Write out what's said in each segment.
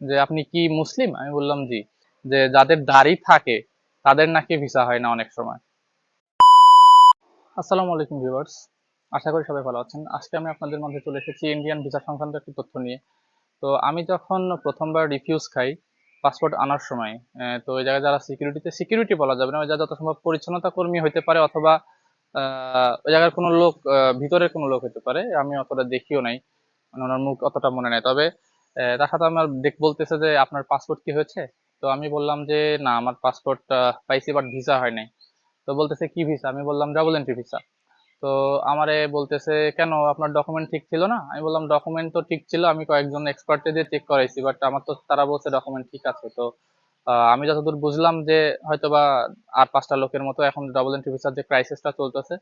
যে আপনি কি মুসলিম? আমি বললাম, জি। যে যাদের দাড়ি থাকে, তাদের নাকি ভিসা হয় না অনেক সময়। আসসালামু আলাইকুম ভিউয়ার্স আশা করি সবাই ভালো আছেন। আজকে আমি আপনাদের মধ্যে চলে এসেছি ইন্ডিয়ান ভিসা সংক্রান্ত একটি তথ্য নিয়ে। তো আমি যখন প্রথমবার রিফিউজ খাই পাসপোর্ট আনার সময় তো ওই জায়গায় যারা সিকিউরিটিতে সিকিউরিটি বলা যাবে না, ওই জায়গায় যত সম্ভব পরিচ্ছন্নতা কর্মী হতে পারে অথবা ওই জায়গার কোনো লোক ভিতরের কোনো লোক হতে পারে, আমি অতটা দেখিও নাই। মানে ওনার মুখ অতটা মনে নাই। তবে তার সাথে আমার দেখ বলতেছে যে, আপনার পাসপোর্ট কি হয়েছে? তো আমি বললাম যে, না, আমার পাসপোর্ট পাইছি বাট ভিসা হয় নাই। তো বলতেছে, কি ভিসা আমি বললাম ডাবল এন্ট্রি ভিসা তো আমারে বলতেছে, কেন? আপনার ডকুমেন্ট ঠিক ছিল না? আমি বললাম ডকুমেন্ট তো ঠিক ছিল, আমি কয়েকজন এক্সপার্টে দিয়ে চেক করাইছি বাট আমার তো, তারা বলছে ডকুমেন্ট ঠিক আছে। তো আমি যতদূর বুঝলাম যে, হয়তোবা আর পাঁচটা লোকের মতো এখন ডাবল এন্ট্রি ভিসার যে ক্রাইসিসটা চলতেছে,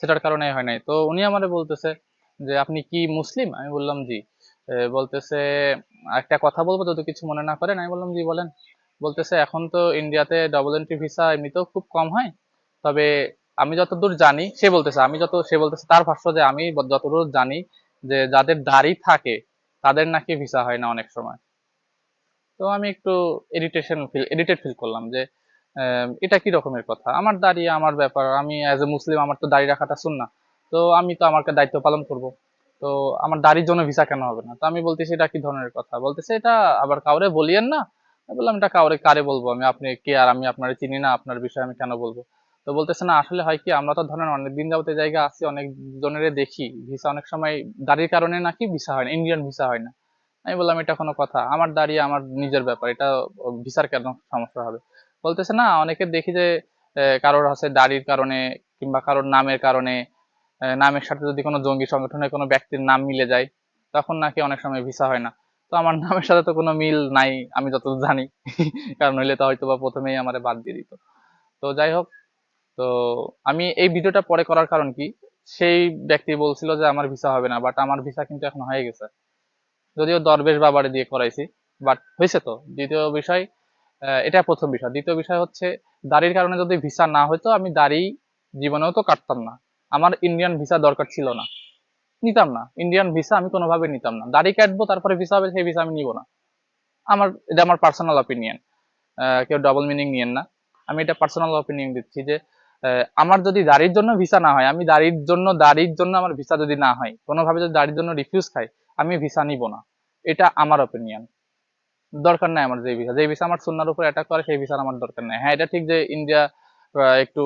সেটার কারণে হয় নাই। তো উনি আমারে বলতেছে যে, আপনি কি মুসলিম? আমি বললাম, জি। বলতেছে, একটা কথা বলব, যদি কিছু মনে না করেন আমি বললাম, জি, বলেন। বলতেছে, এখন তো ইন্ডিয়াতে ডাবল এন্ট্রি ভিসা এমনিতেও খুব কম হয়, তবে আমি যতদূর জানি, সে বলতেছে, আমি যত, সে বলতেছে, তার ভাষ্য যে আমি যতদূর জানি যে যাদের দাড়ি থাকে, তাদের নাকি ভিসা হয় না অনেক সময়। তো আমি একটু এডিটেশন ফিল এডিটেড ফিল করলাম যে এটা কি রকমের কথা? আমার দাড়ি, আমার ব্যাপার, আমি অ্যাজ এ মুসলিম আমার তো দাড়ি রাখাটা শুন না তো আমি তো আমার দায়িত্ব পালন করব। তো আমার দাড়ির জন্য ভিসা কেন হবে না? তো আমি বলতেছি, এটা কি ধরনের কথা? বলতেছে, এটা আবার কাউরে বলিয়েন না? বললাম, এটা কাউরে, কারে বলব? আমি আপনি কে আর আমি আপনার চিনি না, আপনার বিষয়ে আমি কেন বলব? তো বলতেছে, না, আসলে হয় কি, আমরা তো ধরেন অনেক দিন যাবত এই জায়গায় আছি, অনেক জনের দেখি। ভিসা অনেক সময় দাড়ির কারণে নাকি ভিসা হয় না ইন্ডিয়ান ভিসা হয় না। আমি বললাম, এটা কোনো কথা, আমার দাঁড়িয়ে আমার নিজের ব্যাপার, এটা ভিসার কেন সমস্যা হবে? বলতেছে, না, অনেকে দেখি যে কারোর হচ্ছে দাড়ির কারণে কিংবা কারোর নামের কারণে নামের সাথে যদি কোনো জঙ্গি সংগঠনের কোনো ব্যক্তির নাম মিলে যায়, তখন নাকি অনেক সময় ভিসা হয় না। তো আমার নামের সাথে তো কোনো মিল নাই, আমি যতদূর জানি। কারণ হইলে তো হয়তো বা প্রথমেই আমার বাদ দিয়ে দিত। তো যাই হোক, তো আমি এই ভিডিওটা পরে করার কারণ কি? সেই ব্যক্তি বলছিল যে আমার ভিসা হবে না বাট আমার ভিসা কিন্তু এখন হয়ে গেছে। যদিও দরবেশ বাবারে দিয়ে করাইছি বাট হয়েছে তো। দ্বিতীয় বিষয় এটা প্রথম বিষয়। দ্বিতীয় বিষয় হচ্ছে, দাড়ির কারণে যদি ভিসা না হতো আমি দাড়ি জীবনেও তো কাটতাম না। আমার ইন্ডিয়ান ভিসা দরকার ছিল না। নিতাম না। ইন্ডিয়ান ভিসা আমি কোনোভাবে নিতাম না। দাড়ি কাটবো, তারপরে ভিসা হবে, সেই ভিসা আমি নিব না। আমার, এটা আমার পার্সোনাল অপিনিয়ন কেউ ডাবল মিনিং নিয়েন না। আমি এটা পার্সোনাল অপিনিয়ন দিচ্ছি যে আমার যদি দাড়ির জন্য ভিসা না হয়, আমি দাড়ির জন্য দাড়ির জন্য আমার ভিসা যদি না হয়, কোনোভাবে যদি দাড়ির জন্য রিফিউজ খাই, আমি ভিসা নিব না। এটা আমার অপিনিয়ন দরকার নাই আমার যে ভিসা যে ভিসা আমার সুন্নার উপর অ্যাটাক করে, সেই ভিসার আমার দরকার নাই। হ্যাঁ এটা ঠিক যে ইন্ডিয়া একটু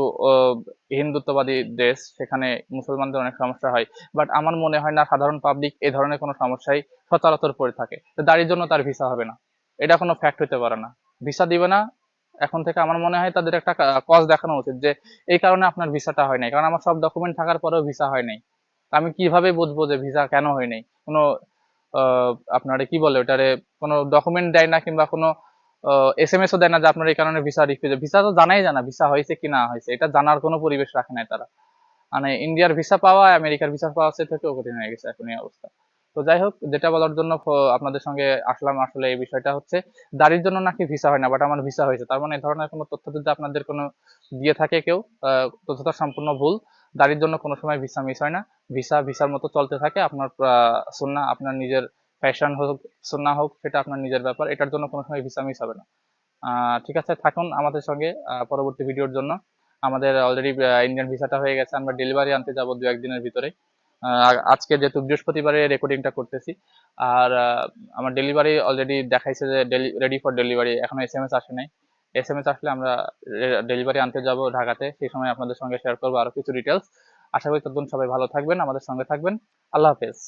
হিন্দুত্ববাদী দেশ, সেখানে মুসলমানদের অনেক সমস্যা হয়। বাট আমার মনে হয় না সাধারণ পাবলিক এই ধরনের কোনো সমস্যায় সচরাচর পড়ে থাকে। দাড়ির জন্য তার ভিসা হবে না। এটা কোনো ফ্যাক্ট হতে পারে না। ভিসা দিবে না। এখন থেকে আমার মনে হয় তাদের একটা কজ দেখানো উচিত যে এই কারণে আপনার ভিসাটা হয় নাই। কারণ আমার সব ডকুমেন্ট থাকার পরেও ভিসা হয় নাই। আমি কীভাবে বুঝব যে ভিসা কেন হয় নাই? কোনো আপনারে কি বলে? ওটারে কোনো ডকুমেন্ট দেয় না কিংবা কোনো এস এম এসও দেয় না যে আপনার এই কারণে ভিসা রিফিউজ ভিসা তো জানাই জানা ভিসা হয়েছে কি না হয়েছে। এটা জানার কোনো পরিবেশ রাখে নাই তারা। মানে ইন্ডিয়ার ভিসা পাওয়া আমেরিকার ভিসা পাওয়া, সে থেকেও কঠিন হয়ে গেছে এখন এই অবস্থা। তো যাই হোক, যেটা বলার জন্য আপনাদের সঙ্গে আসলাম আসলে এই বিষয়টা হচ্ছে, দাড়ির জন্য নাকি ভিসা হয় না বাট আমার ভিসা হয়েছে। তার মানে এই ধরনের কোনো তথ্য যদি আপনাদের কোনো দিয়ে থাকে কেউ তথ্যটা সম্পূর্ণ ভুল। দাড়ির জন্য কোনো সময় ভিসা মিস হয় না। ভিসা ভিসার মতো চলতে থাকে। আপনার সুন্না আপনার নিজের ফ্যাশন হোক, সুন্না হোক, সেটা আপনার নিজের ব্যাপার। এটার জন্য কোনো সময় ভিসা মিস হবে না। ঠিক আছে, থাকুন আমাদের সঙ্গে পরবর্তী ভিডিওর জন্য। আমাদের অলরেডি ইন্ডিয়ান ভিসাটা হয়ে গেছে, আমরা ডেলিভারি আনতে যাব দু একদিনের ভিতরে আজকে যেহেতু বৃহস্পতিবারে রেকর্ডিংটা করতেছি, আর আমার ডেলিভারি অলরেডি দেখাইছে যে রেডি ফর ডেলিভারি এখনও এস এম এস আসে নাই। এস এম এস আসলে আমরা ডেলিভারি আনতে যাব ঢাকাতে। সেই সময় আপনাদের সঙ্গে শেয়ার করব আরও কিছু ডিটেলস আশা করি ততক্ষণ সবাই ভালো থাকবেন, আমাদের সঙ্গে থাকবেন। আল্লাহ হাফেজ।